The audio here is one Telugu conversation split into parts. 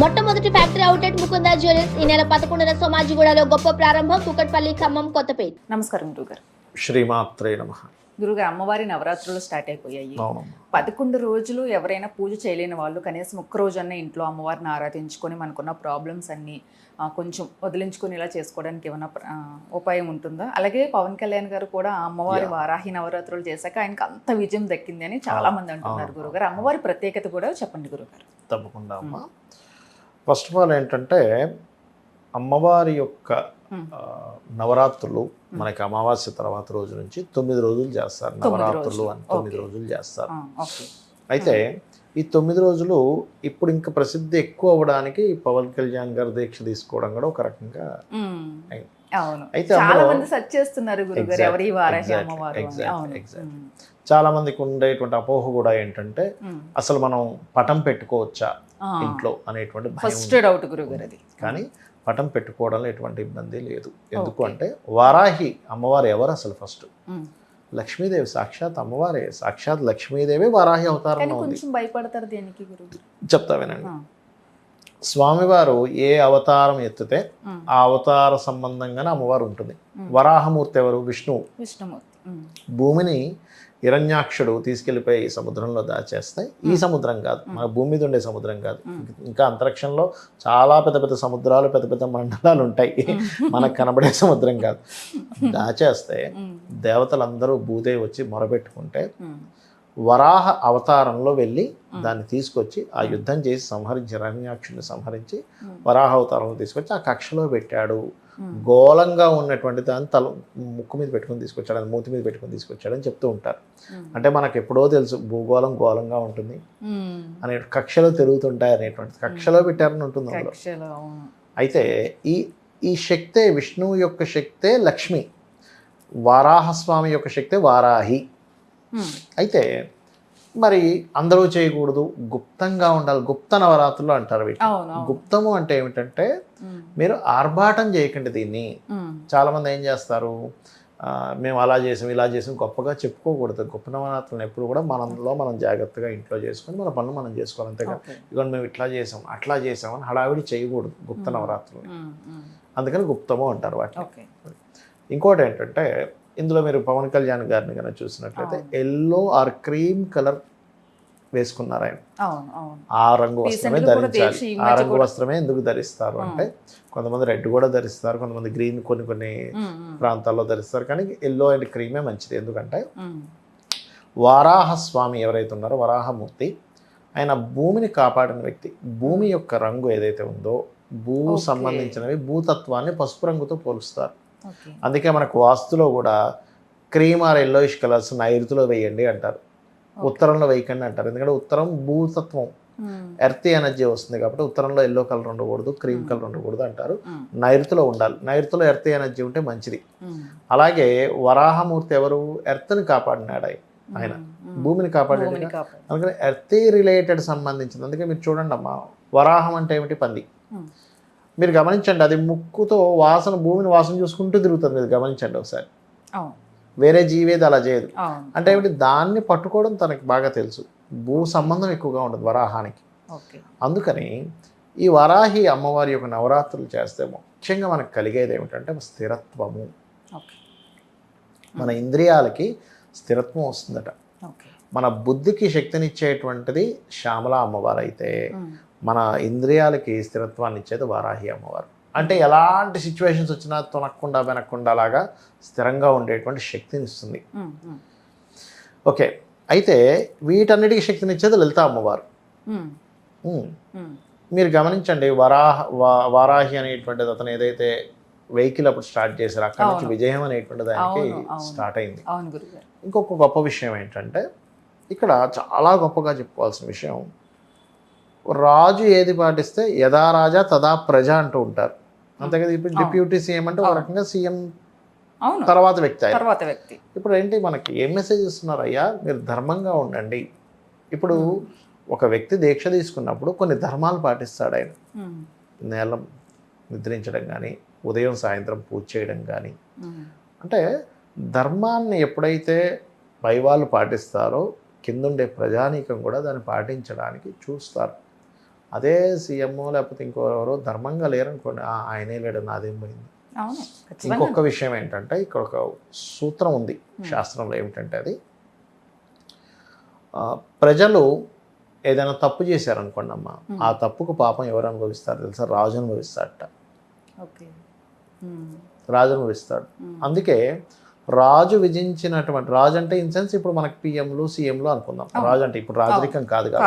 మొట్టమొదటి ఫ్యాక్టరీ అవుట్లెట్ ముకుందా జ్యువెలర్స్ ఈ నెల పదకొండున సోమాజిగూడలో గొప్ప ప్రారంభం కుకట్పల్లి ఖమ్మం కొత్తపేట. నమస్కారం గురుగారు. శ్రీమాత్రే నమ. గురుగారు అమ్మవారి నవరాత్రులు స్టార్ట్ అయిపోయాయి. పదకొండు రోజులు ఎవరైనా పూజ చేయలేని వాళ్ళు కనీసం ఒక్క రోజన్నా ఇంట్లో అమ్మవారిని ఆరాధించుకొని మనకున్న ప్రాబ్లమ్స్ అన్ని కొంచెం వదిలించుకొని ఇలా చేసుకోవడానికి ఏమైనా ఉపాయం ఉంటుందా? అలాగే పవన్ కళ్యాణ్ గారు కూడా ఆ అమ్మవారి. వారాహి నవరాత్రులు చేశాక ఆయనకి అంత విజయం దక్కింది అని చాలా మంది అంటున్నారు. గురుగారు. అమ్మవారి ప్రత్యేకత కూడా చెప్పండి గురుగారు. తప్పకుండా అమ్మా. ఫస్ట్ ఆఫ్ ఆల్ ఏంటంటే అమ్మవారి యొక్క Hmm. నవరాత్రులు మనకి అమావాస్య తర్వాత రోజు నుంచి తొమ్మిది రోజులు చేస్తారు. నవరాత్రులు. అని తొమ్మిది. రోజులు చేస్తారు. అయితే ఈ తొమ్మిది రోజులు ఇప్పుడు ఇంకా ప్రసిద్ధి ఎక్కువ అవ్వడానికి పవన్ కళ్యాణ్ గారు దీక్ష తీసుకోవడం కూడా ఒక రకంగా అయితే చాలా మందికి ఉండేటువంటి అపోహ కూడా ఏంటంటే. అసలు మనం పటం పెట్టుకోవచ్చా. ఇంట్లో అనేటువంటి భయం ఫస్ట్ డౌట్ గురుగారు అది. కానీ పటం పెట్టుకోవడంలో ఎటువంటి ఇబ్బంది లేదు. ఎందుకు. అంటే వారాహి అమ్మవారు ఎవరు అసలు ఫస్ట్. లక్ష్మీదేవి సాక్షాత్ అమ్మవారే. సాక్షాత్ లక్ష్మీదేవి వారాహి అవతారంలో కొంచెం భయపడతారు దేనికి చెప్తా వినండి. స్వామివారు ఏ అవతారం ఎత్తితే ఆ. అవతార సంబంధంగానే అమ్మవారు ఉంటుంది. వరాహమూర్తి ఎవరు? విష్ణువు. విష్ణుమూర్తి. భూమిని హిరణ్యాక్షుడు తీసుకెళ్ళిపోయి సముద్రంలో దాచేస్తే ఈ సముద్రం కాదు మన భూమి మీద ఉండే సముద్రం కాదు. ఇంకా అంతరిక్షంలో చాలా పెద్ద పెద్ద సముద్రాలు పెద్ద పెద్ద మండలాలు ఉంటాయి మనకు కనబడే సముద్రం కాదు దాచేస్తే. దేవతలందరూ భూదేవి వచ్చి మొరబెట్టుకుంటే. వరాహ అవతారంలో వెళ్ళి దాన్ని తీసుకొచ్చి ఆ యుద్ధం చేసి సంహరించి హిరణ్యాక్షుడిని సంహరించి. వరాహ అవతారంలో తీసుకొచ్చి ఆ కక్షలో పెట్టాడు. గోళంగా ఉన్నటువంటి దాన్ని తల ముక్కు మీద పెట్టుకుని తీసుకొచ్చాడు అది మూతి మీద పెట్టుకుని తీసుకొచ్చాడని చెప్తూ ఉంటారు. ఉమ్. అంటే మనకు ఎప్పుడో తెలుసు భూగోళం గోళంగా ఉంటుంది. ఉమ్. అనే కక్షలో తిరుగుతుంటాయి అనేటువంటి కక్షలో పెట్టారని ఉంటుంది అందులో. అయితే ఈ ఈ శక్తే విష్ణువు యొక్క శక్తే లక్ష్మి వారాహస్వామి యొక్క శక్తే వారాహి. అయితే మరి అందరూ చేయకూడదు గుప్తంగా ఉండాలి గుప్త నవరాత్రులు అంటారు అవును గుప్తము అంటే ఏమిటంటే. మీరు ఆర్భాటం చేయకండి దీన్ని. చాలామంది ఏం చేస్తారు మేము అలా చేసాం ఇలా చేసాం గొప్పగా చెప్పుకోకూడదు గొప్ప నవరాత్రులను ఎప్పుడు కూడా మనంలో మనం జాగ్రత్తగా ఇంట్లో చేసుకొని మన పనులు మనం చేసుకోవాలి అంతేగా. ఇదిగోండి మేము ఇట్లా చేసాం అట్లా చేసాం అని హడావిడి చేయకూడదు గుప్త. నవరాత్రులు. అందుకని గుప్తము అంటారు వాటిని ఓకే ఇంకోటి ఏంటంటే ఇందులో మీరు పవన్ కళ్యాణ్ గారిని కనుక చూసినట్లయితే. ఎల్లో ఆర్ క్రీమ్ కలర్ వేసుకున్నారు ఆయన. ఆ రంగు వస్త్రమే ధరించాలి. ఆ రంగు వస్త్రమే ఎందుకు ధరిస్తారు అంటే కొంతమంది రెడ్ కూడా ధరిస్తారు కొంతమంది గ్రీన్ కొన్ని కొన్ని. ప్రాంతాల్లో ధరిస్తారు. కానీ ఎల్లో అండ్ క్రీమే మంచిది. ఎందుకంటే ఉమ్. వరాహ స్వామి ఎవరైతే ఉన్నారో వరాహమూర్తి ఆయన భూమిని కాపాడిన వ్యక్తి. భూమి యొక్క రంగు ఏదైతే ఉందో భూ. సంబంధించినవి భూతత్వాన్ని పసుపు రంగుతో పోలుస్తారు. అందుకే మనకు వాస్తులో కూడా క్రీమ్ ఆర్ ఎల్లోయిష్ కలర్స్ నైరుతిలో వేయండి అంటారు. ఉత్తరంలో వేయకండి అంటారు. ఎందుకంటే ఉత్తరం భూతత్వం. ఎర్త్ ఎనర్జీ వస్తుంది కాబట్టి ఉత్తరంలో ఎల్లో కలర్ ఉండకూడదు క్రీమ్ కలర్ ఉండకూడదు అంటారు. నైరుతిలో ఉండాలి. నైరుతిలో ఎర్త్ ఎనర్జీ ఉంటే మంచిది. అలాగే వరాహమూర్తి ఎవరు? ఎర్త్ని కాపాడినాడు ఆయన. భూమిని కాపాడాడు భూమిని కాపాడు అందుకని ఎర్త్ రిలేటెడ్ సంబంధించింది. అందుకే మీరు చూడండి అమ్మా వరాహం అంటే ఏమిటి? పంది. మీరు గమనించండి అది ముక్కుతో వాసన భూమిని వాసన చూసుకుంటూ తిరుగుతుంది మీరు గమనించండి ఒకసారి. వేరే జీవేది అలా చేయదు. అంటే ఏమిటి? దాన్ని పట్టుకోవడం తనకి బాగా తెలుసు. భూ సంబంధం ఎక్కువగా ఉంటుంది వరాహానికి. అందుకని ఈ వరాహి అమ్మవారి యొక్క నవరాత్రులు చేస్తే ముఖ్యంగా మనకు కలిగేది ఏమిటంటే స్థిరత్వము. మన ఇంద్రియాలకి స్థిరత్వం వస్తుందట. మన బుద్ధికి శక్తినిచ్చేటువంటిది శ్యామల అమ్మవారు అయితే. మన ఇంద్రియాలకి స్థిరత్వాన్ని ఇచ్చేది వారాహి అమ్మవారు అంటే ఎలాంటి సిచ్యువేషన్స్ వచ్చినా తొనకుండా వెనక్కుండా లాగా స్థిరంగా ఉండేటువంటి శక్తిని ఇస్తుంది. ఓకే అయితే వీటన్నిటికీ శక్తిని ఇచ్చేది లలిత అమ్మవారు. మీరు గమనించండి వరాహ వారాహి అనేటువంటిది అతను ఏదైతే వెహికల్ అప్పుడు స్టార్ట్ చేశారు అక్కడ నుంచి. విజయం అవును, అవును. స్టార్ట్ అయింది ఇంకొక గొప్ప విషయం ఏంటంటే ఇక్కడ చాలా గొప్పగా చెప్పుకోవాల్సిన విషయం రాజు ఏది పాటిస్తే యథా రాజా తదా ప్రజ అంటూ ఉంటారు. అంతే కదా ఇప్పుడు. డిప్యూటీ సీఎం అంటే ఒక. రకంగా సీఎం అవును. తర్వాత వ్యక్తి తర్వాత వ్యక్తి. ఇప్పుడు ఏంటి మనకి ఏం మెసేజ్ ఇస్తున్నారు? అయ్యా మీరు ధర్మంగా ఉండండి. ఇప్పుడు ఒక వ్యక్తి దీక్ష తీసుకున్నప్పుడు కొన్ని ధర్మాలు పాటిస్తాడు ఆయన. నేల నిద్రించడం కానీ ఉదయం సాయంత్రం పూజ చేయడం కానీ. అంటే ధర్మాన్ని ఎప్పుడైతే పైవాళ్ళు పాటిస్తారో కిందుండే ప్రజానీకం కూడా దాన్ని పాటించడానికి చూస్తారు. అదే సీఎం లేకపోతే ఇంకెవరో ధర్మంగా లేరనుకోండి. "ఆ, ఆయనే లేడు నాదేం పోయింది. ఇంకొక విషయం ఏంటంటే ఇక్కడ ఒక సూత్రం ఉంది శాస్త్రంలో ఏమిటంటే అది. ప్రజలు ఏదైనా తప్పు చేశారనుకోండి అమ్మ ఆ తప్పుకు పాపం ఎవరు అనుభవిస్తారు తెలుసా? రాజు అనుభవిస్తాడట. రాజు అనుభవిస్తాడు. అందుకే రాజు విధించినటువంటి రాజు అంటే ఇన్ సెన్స్ ఇప్పుడు మనకి పిఎంలు సీఎంలు అనుకుందాం. రాజు అంటే ఇప్పుడు రాజరికం కాదు కదా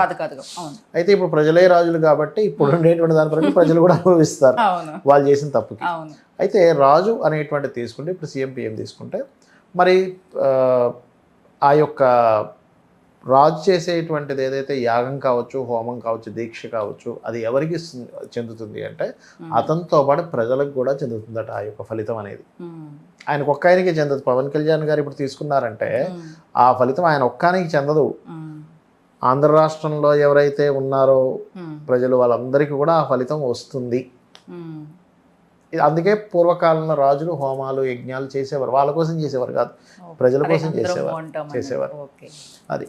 అయితే ఇప్పుడు ప్రజలే రాజులు కాబట్టి ఇప్పుడు ఉండేటువంటి దాని ప్రకారం ప్రజలు కూడా అనుభవిస్తారు. వాళ్ళు చేసిన తప్పుకి. అయితే రాజు అనేటువంటి తీసుకుంటే ఇప్పుడు సీఎం పిఎం తీసుకుంటే మరి ఆ యొక్క రాజు చేసేటువంటిది ఏదైతే యాగం కావచ్చు హోమం కావచ్చు దీక్ష కావచ్చు అది ఎవరికి చెందుతుంది అంటే అతనితో పాటు ప్రజలకు కూడా చెందుతుందట ఆ యొక్క ఫలితం అనేది. ఆయనకు ఒక్క ఆయనకి చెందదు పవన్ కళ్యాణ్ గారు ఇప్పుడు తీసుకున్నారంటే. ఆ ఫలితం ఆయన ఒక్కానికి చెందదు. ఆంధ్ర రాష్ట్రంలో ఎవరైతే ఉన్నారో. ప్రజలు వాళ్ళందరికీ కూడా ఆ ఫలితం వస్తుంది అందుకే పూర్వకాలంలో రాజులు హోమాలు యజ్ఞాలు చేసేవారు వాళ్ళ కోసం చేసేవారు కాదు. ప్రజల కోసం చేసేవారు. చేసేవారు అది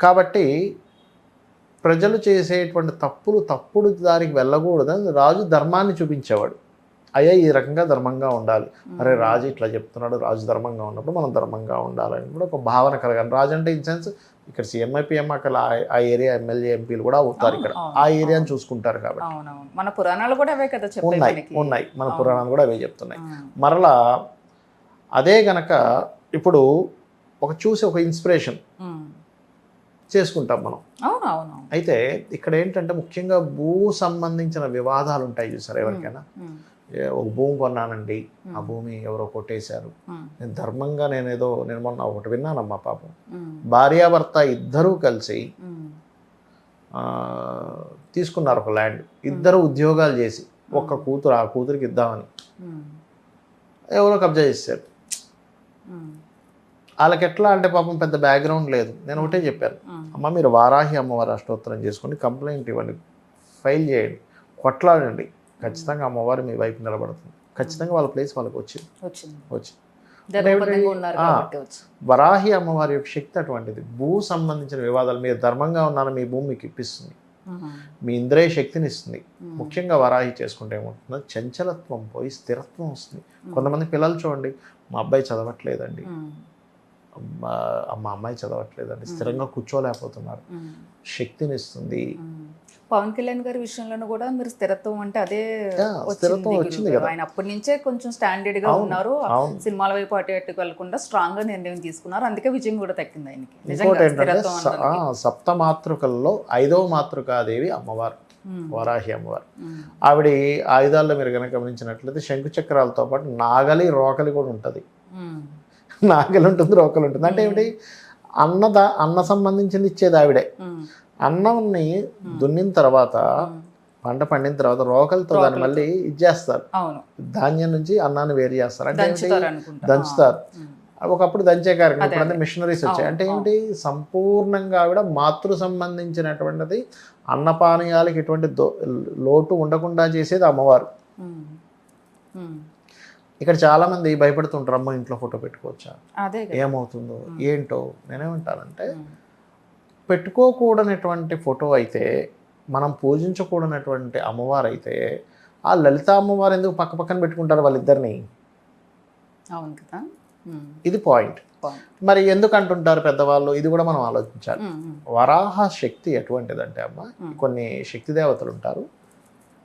కాబట్టి ప్రజలు చేసేటువంటి తప్పులు తప్పుడు దారికి వెళ్ళకూడదని రాజు ధర్మాన్ని చూపించేవాడు. అయ్యా ఈ రకంగా ధర్మంగా ఉండాలి. అరే రాజు ఇట్లా చెప్తున్నాడు. రాజు ధర్మంగా ఉన్నప్పుడు మనం ధర్మంగా ఉండాలని కూడా ఒక భావన కలగాలి. రాజు అంటే ఇన్ సెన్స్ ఇక్కడ సీఎంఐ పిఎం అక్కడ ఆ- ఏరియా ఎమ్మెల్యే ఎంపీలు కూడా అవుతారు ఇక్కడ. ఆ ఏరియాని చూసుకుంటారు కాబట్టి. మన పురాణాలు కూడా అవే కదా ఉన్నాయి. ఉన్నాయి. మన. పురాణాలు కూడా అవే చెప్తున్నాయి. మరలా అదే గనక ఇప్పుడు ఒక చూసి ఒక ఇన్స్పిరేషన్. చేసుకుంటాం మనం. అయితే ఇక్కడ ఏంటంటే ముఖ్యంగా భూ సంబంధించిన వివాదాలు ఉంటాయి చూసారు ఎవరికైనా ఒక భూమి కొన్నానండి ఆ. భూమి ఎవరో కొట్టేశారు. నేను ధర్మంగా నేను ఏదో నేను మొన్న ఒకటి విన్నానమ్మా పాపం. భార్యాభర్త ఇద్దరూ కలిసి తీసుకున్నారు ఒక ల్యాండ్ ఇద్దరు ఉద్యోగాలు చేసి ఒక్క కూతురు ఆ కూతురికి ఇద్దామని. ఎవరో కబ్జా చేశారు. వాళ్ళకి ఎట్లా అంటే పాపం పెద్ద బ్యాక్గ్రౌండ్ లేదు. నేను ఒకటే చెప్పాను. అమ్మ మీరు వారాహి అమ్మవారి అష్టోత్తరం చేసుకోండి కంప్లైంట్ ఇవ్వండి. ఫైల్ చేయండి. కొట్లాడండి. ఖచ్చితంగా అమ్మవారు మీ వైపు నిలబడుతుంది. ఖచ్చితంగా వాళ్ళ ప్లేస్ వాళ్ళకి వచ్చింది. వచ్చింది. వరాహి అమ్మవారి యొక్క శక్తి అటువంటిది. భూ సంబంధించిన వివాదాలు. మీరు ధర్మంగా ఉన్నారో మీ భూమి మీకు ఇప్పిస్తుంది. మీ ఇంద్రియ శక్తిని ఇస్తుంది. ముఖ్యంగా వరాహి చేసుకుంటే ఏమవుతుందో చంచలత్వం పోయి స్థిరత్వం వస్తుంది. కొంతమంది పిల్లలు చూడండి మా అబ్బాయి చదవట్లేదండి. మా అమ్మాయి చదవట్లేదండి స్థిరంగా కూర్చోలేకపోతున్నారు ఉమ్. శక్తిని ఇస్తుంది ఉమ్. పవన్ కళ్యాణ్ గారి విషయంలోనూ కూడా మీరు స్థిరత్వం అంటే అదే స్థిరత్వం వచ్చింది. కదా. ఆయన అప్పటి నుంచే కొంచెం స్టాండర్డ్గా ఉన్నారు. సినిమాల వైపు అటు ఇటు వెళ్ళకుండా స్ట్రాంగ్గా నిర్ణయం తీసుకున్నారు అందుకే విజయం కూడా తగ్గింది ఆయనకి. సప్త మాతృకల్లో ఐదవ మాతృకాదేవి అమ్మవారు. వరాహి అమ్మవారు. ఆవిడ ఆయుధాల్లో మీరు కనుక గమనించినట్లయితే శంకు చక్రాలతో పాటు నాగలి రోకలి కూడా ఉంటుంది. నాగలి ఉంటుంది రోకలి ఉంటుంది అంటే ఏమిటి? అన్నద అన్న సంబంధించింది ఇచ్చేది ఆవిడే. అన్నంని దున్నిన తర్వాత. పంట పండిన తర్వాత రోకలతో దాన్ని. మళ్ళీ ఇచ్చేస్తారు. అవును. ధాన్యం నుంచి అన్నాన్ని వేరు చేస్తారు. అంటే? దంచుతారు. ఒకప్పుడు దంచే కార్యక్రమం అదే, ఇప్పుడు అదే. మిషనరీస్ వచ్చాయి. అంటే ఏంటి సంపూర్ణంగా ఆవిడ మాతృ సంబంధించినటువంటిది అన్నపానీయాలకి ఎటువంటి లోటు ఉండకుండా చేసేది అమ్మవారు. ఇక్కడ చాలా మంది భయపడుతుంటారు అమ్మ ఇంట్లో ఫోటో పెట్టుకోవచ్చా ఏమవుతుందో ఏంటో నేనేమంటానంటే. పెట్టుకోకూడనటువంటి ఫోటో అయితే మనం పూజించకూడనటువంటి అమ్మవారు అయితే ఆ లలిత అమ్మవారు ఎందుకు పక్క పక్కన పెట్టుకుంటారు వాళ్ళిద్దరిని అవును కదా. ఇది పాయింట్. మరి ఎందుకు అంటుంటారు పెద్దవాళ్ళు ఇది కూడా మనం ఆలోచించాలి. వరాహ శక్తి ఎటువంటిదంటే అమ్మ. కొన్ని శక్తి దేవతలు ఉంటారు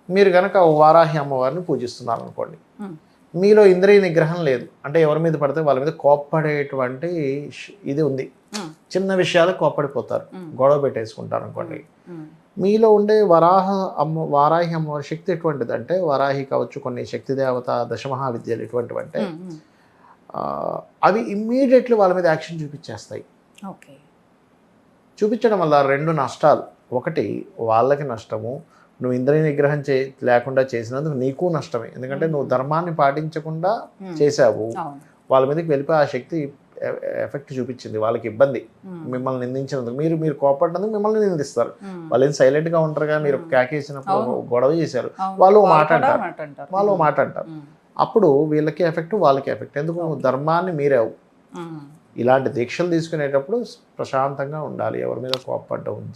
మీరు కనుక వారాహి అమ్మవారిని పూజిస్తున్నారు అనుకోండి. మీలో ఇంద్రియ నిగ్రహం లేదు. అంటే ఎవరి మీద పడితే వాళ్ళ మీద కోప్పడేటువంటి ఇది ఉంది. చిన్న విషయాలకు కోప్పడిపోతారు. గొడవ పెట్టేసుకుంటారు అనుకోండి. మీలో ఉండే వరాహ అమ్మ వారాహి అమ్మవారి శక్తి ఎటువంటిది అంటే వరాహి కావచ్చు కొన్ని శక్తి దేవత దశమహావిద్యలు ఎటువంటివి అంటే అవి ఇమ్మీడియట్లీ వాళ్ళ మీద యాక్షన్ చూపించేస్తాయి. చూపించడం వల్ల రెండు నష్టాలు. ఒకటి వాళ్ళకి నష్టము. నువ్వు ఇంద్రియ నిగ్రహం చే లేకుండా చేసినందుకు నీకు నష్టమే ఎందుకంటే నువ్వు ధర్మాన్ని పాటించకుండా. చేశావు వాళ్ళ మీదకి వెళ్ళిపోయి ఆ శక్తి ఎఫెక్ట్ చూపించింది వాళ్ళకి ఇబ్బంది. మిమ్మల్ని నిందించినందుకు మీరు మీరు కోపడినందుకు మిమ్మల్ని నిందిస్తారు. వాళ్ళు ఏం సైలెంట్గా ఉంటారుగా మీరు కేకేసినప్పుడు. గొడవ చేశారు. వాళ్ళు మాట అంటారు. వాళ్ళు. మాట అంటారు. అప్పుడు వీళ్ళకి ఎఫెక్ట్ వాళ్ళకి ఎఫెక్ట్ ఎందుకు నువ్వు ధర్మాన్ని మీరావు. ఇలాంటి దీక్షలు తీసుకునేటప్పుడు ప్రశాంతంగా ఉండాలి ఎవరి మీద కోప్పడ్డం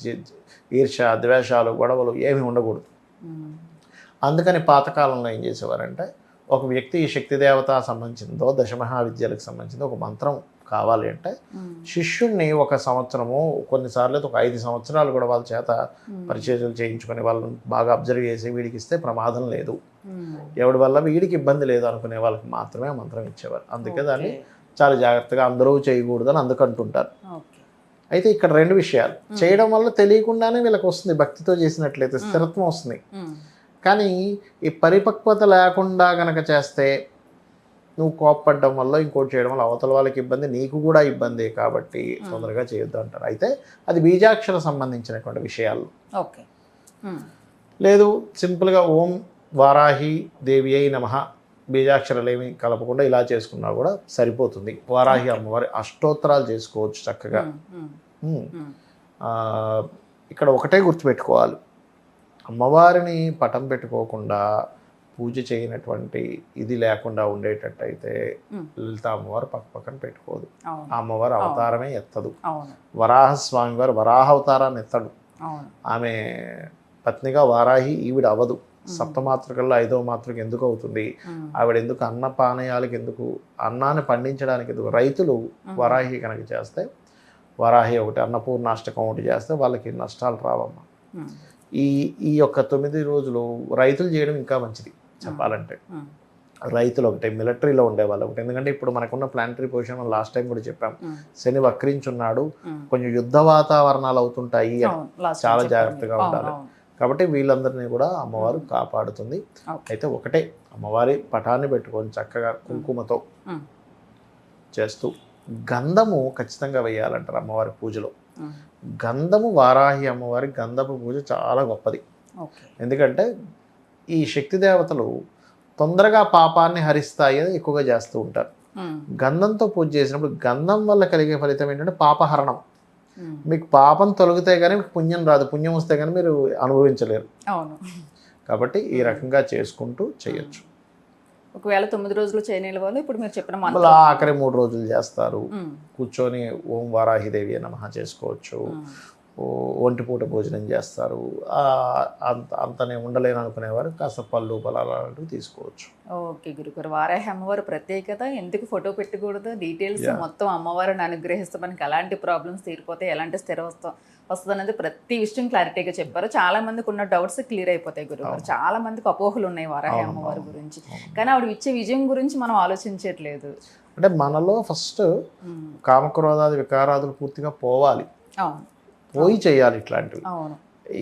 ఈర్ష్య ద్వేషాలు గొడవలు ఏమీ ఉండకూడదు. అందుకని పాతకాలంలో ఏం చేసేవారంటే ఒక వ్యక్తి ఈ శక్తి దేవత సంబంధించిందో దశమహావిద్యలకు సంబంధించిందో ఒక మంత్రం కావాలి అంటే. శిష్యుణ్ణి ఒక సంవత్సరము కొన్నిసార్లు ఒక ఐదు సంవత్సరాలు కూడా వాళ్ళ చేత. పరిచర్యలు చేయించుకొని వాళ్ళని బాగా అబ్జర్వ్ చేసి వీడికి ఇస్తే ప్రమాదం లేదు. ఎవడి వల్ల వీడికి ఇబ్బంది లేదు అనుకునే వాళ్ళకి మాత్రమే మంత్రం ఇచ్చేవారు అందుకే దాన్ని. చాలా జాగ్రత్తగా అందరూ చేయకూడదు అని అందుకు అంటుంటారు ఓకే. అయితే ఇక్కడ రెండు విషయాలు. చేయడం వల్ల తెలియకుండానే వీళ్ళకి వస్తుంది భక్తితో చేసినట్లయితే స్థిరత్వం వస్తుంది. కానీ ఈ పరిపక్వత లేకుండా గనక చేస్తే నువ్వు కోప్పడడం వల్ల ఇంకోటి చేయడం వల్ల అవతల వాళ్ళకి ఇబ్బంది నీకు కూడా ఇబ్బంది కాబట్టి తొందరగా చేయొద్దు అంటారు. అయితే అది బీజాక్షర సంబంధించినటువంటి విషయాలు. ఓకే. లేదు సింపుల్గా ఓం వారాహి దేవి అయి నమ బీజాక్షరాలు ఏమి కలపకుండా ఇలా చేసుకున్నా కూడా సరిపోతుంది. వారాహి అమ్మవారి అష్టోత్తరాలు చేసుకోవచ్చు చక్కగా. ఇక్కడ ఒకటే గుర్తుపెట్టుకోవాలి. అమ్మవారిని పటం పెట్టుకోకుండా పూజ చేయనటువంటి ఇది లేకుండా ఉండేటట్టయితే. లలిత అమ్మవారు పక్క పక్కన పెట్టుకోదు. అమ్మవారు అవతారమే ఎత్తదు. అవును. వరాహస్వామి వారు వరాహ అవతారాన్ని ఎత్తడు. ఆమె పత్నిగా వారాహి ఈవిడ అవదు సప్తమాతృకల్లో ఐదో మాతృక ఎందుకు అవుతుంది. ఆవిడ ఎందుకు అన్న పానీయాలకు ఎందుకు అన్నాన్ని పండించడానికి ఎందుకు రైతులు వరాహి కనుక చేస్తే వరాహి ఒకటి అన్నపూర్ణాష్టకం ఒకటి చేస్తే వాళ్ళకి నష్టాలు రావమ్మా. ఈ ఈ యొక్క తొమ్మిది రోజులు రైతులు చేయడం ఇంకా మంచిది చెప్పాలంటే. రైతులు ఒకటి మిలిటరీలో ఉండేవాళ్ళు ఒకటి ఎందుకంటే ఇప్పుడు మనకున్న ప్లానిటరీ పొజిషన్ లాస్ట్ టైం కూడా చెప్పాం. శని వక్రించున్నాడు. కొంచెం యుద్ధ వాతావరణాలు అవుతుంటాయి చాలా జాగ్రత్తగా. ఉండాలి. కాబట్టి వీళ్ళందరినీ కూడా అమ్మవారు కాపాడుతుంది. అయితే ఒకటే అమ్మవారి పటాన్ని పెట్టుకొని చక్కగా కుంకుమతో. చేస్తూ గంధము ఖచ్చితంగా వేయాలంటారు అమ్మవారి పూజలో. గంధము వారాహి అమ్మవారి గంధపు పూజ చాలా గొప్పది ఎందుకంటే ఈ శక్తి దేవతలు తొందరగా పాపాన్ని హరిస్తాయి అని ఎక్కువగా చేస్తూ ఉంటారు. గంధంతో పూజ చేసినప్పుడు గంధం వల్ల కలిగే ఫలితం ఏంటంటే పాపహరణం. మీకు పాపం తొలగితే కానీ మీకు పుణ్యం రాదు. పుణ్యం వస్తే కానీ మీరు అనుభవించలేరు. అవును. కాబట్టి ఈ రకంగా చేసుకుంటూ చేయొచ్చు. ఒకవేళ తొమ్మిది రోజులు చేయని వాళ్ళు ఇప్పుడు మీరు చెప్పిన మళ్ళీ ఆఖరి మూడు రోజులు చేస్తారు. కూర్చొని ఓం వారాహిదేవి నమః చేసుకోవచ్చు. ఒంటిపూట భోజనం చేస్తారు. అంత అంతనే ఉండలేను అనుకునేవారు. కాస్త పళ్ళు పొలాలు అలాంటివి తీసుకోవచ్చు. ఓకే గురుగారు వారాహి అమ్మవారి ప్రత్యేకత. ఎందుకు ఫోటో పెట్టకూడదు? డీటెయిల్స్. మొత్తం అమ్మవారిని అనుగ్రహిస్తే మనకి ఎలాంటి ప్రాబ్లమ్స్ తీరిపోతాయి ఎలాంటి స్థిర వస్తా వస్తుంది అనేది ప్రతి విషయం క్లారిటీగా చెప్పారు. చాలా మందికి ఉన్న డౌట్స్ క్లియర్ అయిపోతాయి గురుగారు చాలా మందికి అపోహలు ఉన్నాయి వారాహి అమ్మవారి గురించి. కానీ ఆవిడ ఇచ్చే విజయం గురించి మనం ఆలోచించట్లేదు. అంటే మనలో ఫస్ట్. కామక్రోధాది వికారాదులు పూర్తిగా పోవాలి. అవును. పోయి చేయాలి ఇట్లాంటివి.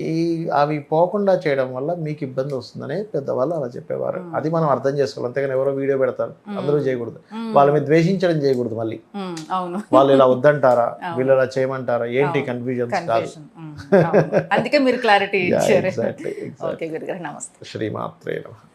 ఈ అవి పోకుండా చేయడం వల్ల మీకు ఇబ్బంది వస్తుందని పెద్దవాళ్ళు అలా చెప్పేవారు. అది మనం అర్థం చేసుకోవాలి. అంతేగాని ఎవరో వీడియో పెడతారు. అందరూ చేయకూడదు. వాళ్ళ మీద ద్వేషించడం చేయకూడదు మళ్ళీ. వాళ్ళు ఇలా వద్దంటారా? వీళ్ళు ఇలా చేయమంటారా? ఏంటి కన్ఫ్యూజన్స్ కాదు అందుకే మీరు క్లారిటీ ఇచ్చారు. శ్రీమాత్రే నమః.